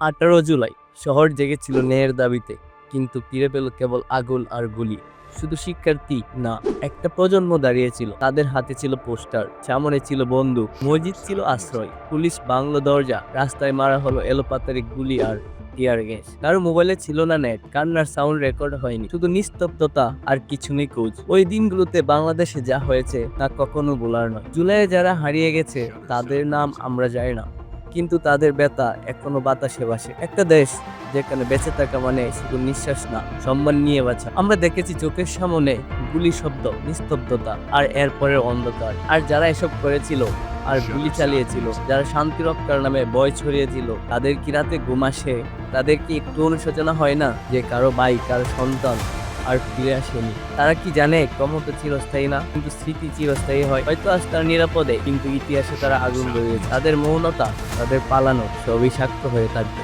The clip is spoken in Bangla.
আঠারো জুলাই। শহর জেগেছিল ন্যায়ের দাবিতে, কিন্তু ফিরে পেল কেবল আগুন আর গুলি। শুধু শিক্ষার্থী না, একটা প্রজন্ম দাঁড়িয়েছিল। তাদের হাতে ছিল পোস্টার, সামনে ছিল বন্দুক, মসজিদ ছিল আশ্রয়। পুলিশ বাংলো দরজা, রাস্তায় মারা হলো এলোপাতারি গুলি আর টিয়ার গ্যাস। কারও মোবাইলে ছিল না নেট, কান্নার সাউন্ড রেকর্ড হয়নি। শুধু নিস্তব্ধতা আর কিছু নেই খোঁজ ওই দিনগুলোতে বাংলাদেশে যা হয়েছে তা কখনো বলার নয়। জুলাইয়ে যারা হারিয়ে গেছে, তাদের নাম আমরা জানি না। কিন্তু তাদের ব্যথা এখনও বাতাসে বাসে একটা দেশ যেখানে বেঁচে থাকা মানে শুধু নিঃশ্বাস না সম্মান নিয়ে বাঁচা। আমরা দেখেছি চোখের সামনে গুলি শব্দ নিস্তব্ধতা আর এরপরের অন্ধকার। আর যারা এসব করেছিল আর গুলি চালিয়েছিল যারা শান্তি রক্ষার নামে বয় ছড়িয়েছিল তাদের কি রাতে ঘুম আসে? তাদের কি একটু অনুশোচনা হয় না যে কারও ভাই কারও সন্তান আর ফিরে আসেনি। তারা কি জানে? ক্ষমতা চিরস্থায়ী না, কিন্তু স্মৃতি চিরস্থায়ী হয়। হয়তো আজ তারা নিরাপদে, কিন্তু ইতিহাসে তারা আগুন রয়েছে তাদের মৌনতা, তাদের পালানো, সবই সাক্ষ্য হয়ে থাকবে।